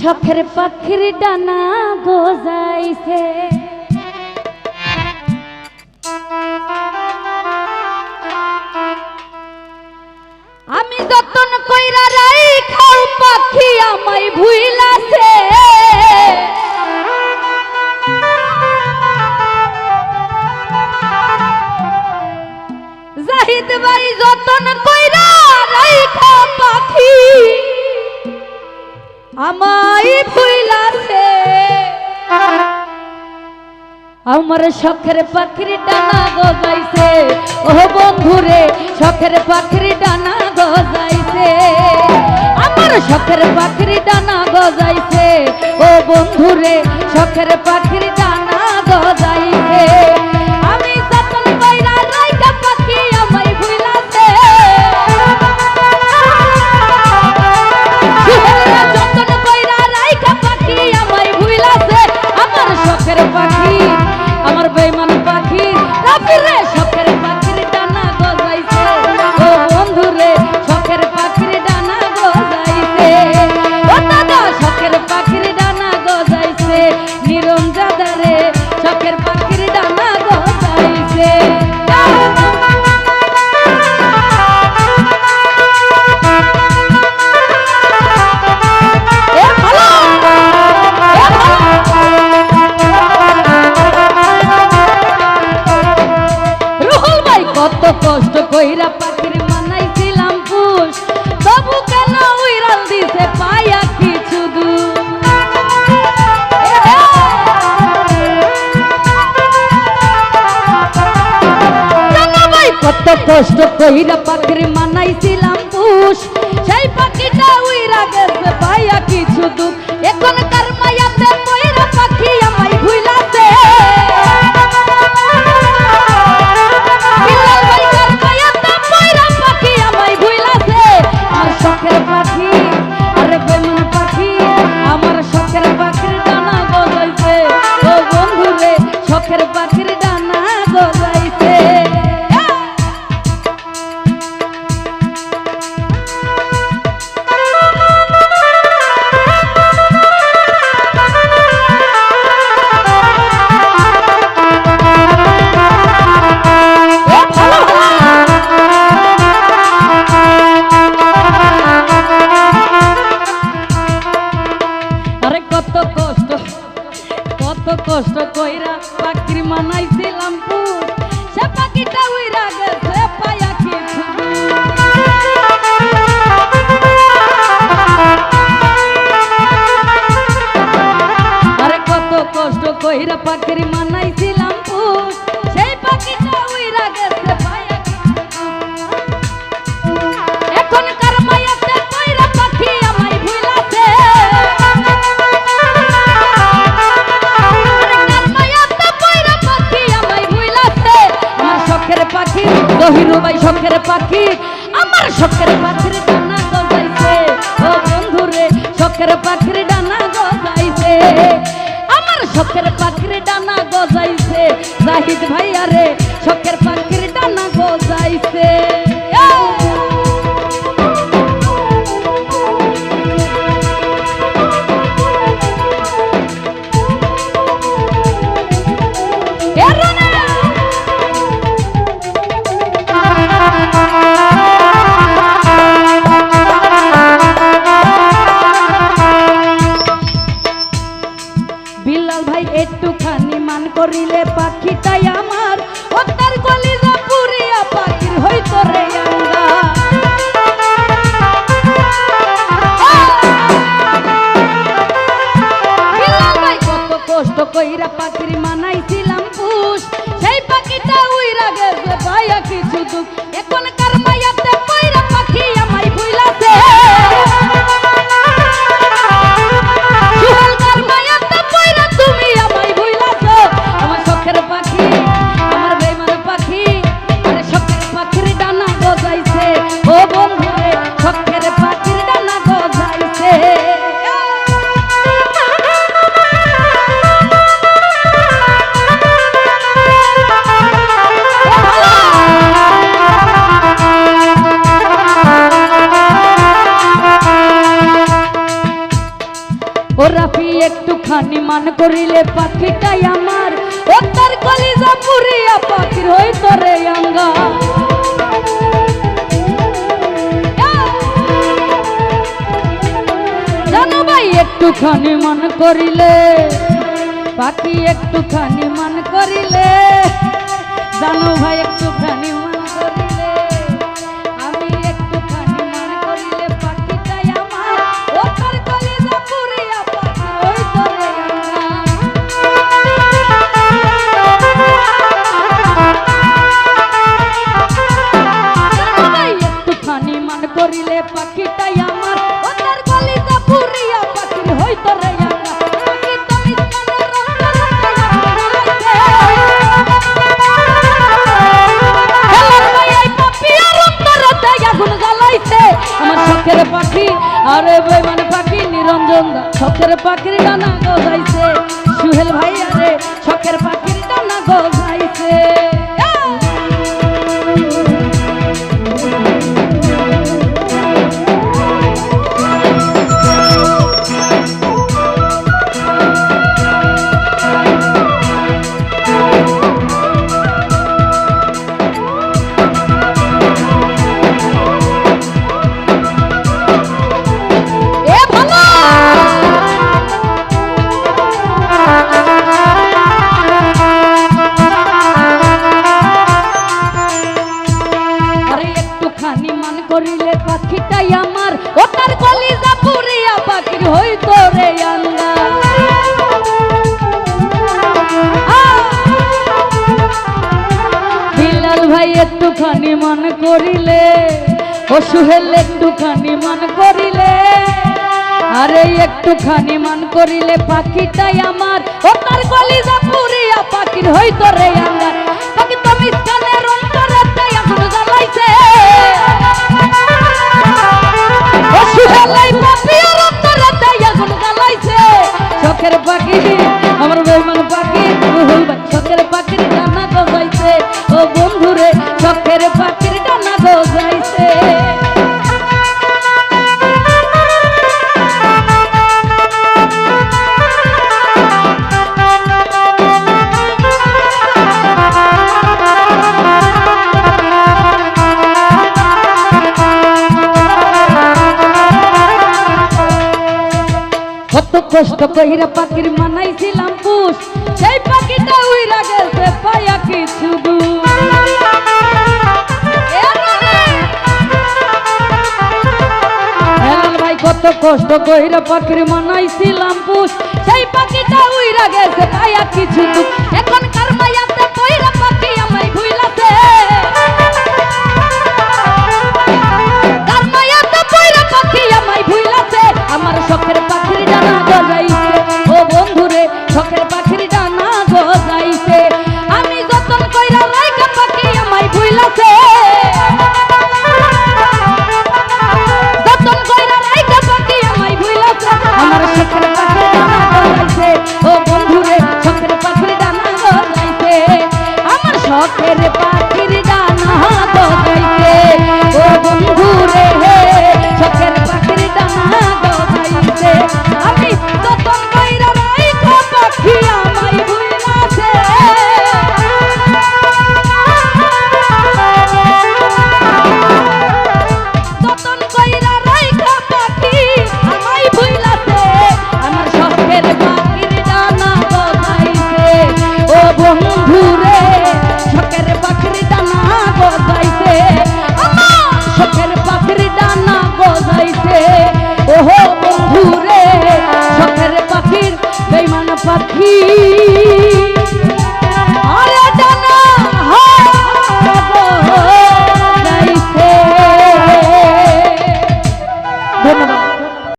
শখের পাখির ডানা গজাইছে আমি যতন কইরা রাই খাও পাখি আমায় ভুইলাছে। জাহিদ ভাই যতন কইরা রাই খাও পাখি, আমার আমার শখের পাখরি ডানা গজাইছে। ও বন্ধুরে, শখের পাখরি ডানা গজাইছে। আমার শখের পাখরি ডানা গজাইছে। ও বন্ধুরে, শখের পাখির কইরা পাখির মানাইছিলাম পুষ তবু কেন উইরাল দিছে পায়া কিছু দূর? কত কষ্ট কইরা পাখির মানাইছিলাম পুষ সেই পাখিটা উইরা গেছে পায়া কিছু দূর। এখনকার पत्र मन জাহিদ ভাইয়া রে শখের পাখির ডানা গোজাইছে। করিলে পাখিটাই আমার। ও তার কলিজা পুরিয়া পাখির হইত রে আঙ্গা। একটুখানি মন করিলে, পাখি একটুখানি মন করিলে করিলে পাখিটাই আমার। ও তার কলিজা পুরিয়া পাখির হইতো রে পাখি পাখি, আরে বেমান পাখি, নিরঞ্জন শখের পাখির ডানা গজাইছে। সুহেল ভাই আরে শখের পাখির একটুখানি মন করিলে ও সুহেল একটুখানি মন করিলে। আরে একটুখানি মন করিলে পাখিটাই আমার। ও তার কলিজা পুরিয়া পাখির হইতো রে আঙ্গার। কত কষ্ট কইরা পাখির মানাইছিলাম পুষ। সেই পাখিটা উইরা গেছে পায়া কিছু ভাই। কত কষ্ট কইরা পাখির মানাইছিলাম পুষ। সেই পাখিটা উইরা গেছে পায়া কিছু দূর। শখের পাখির গান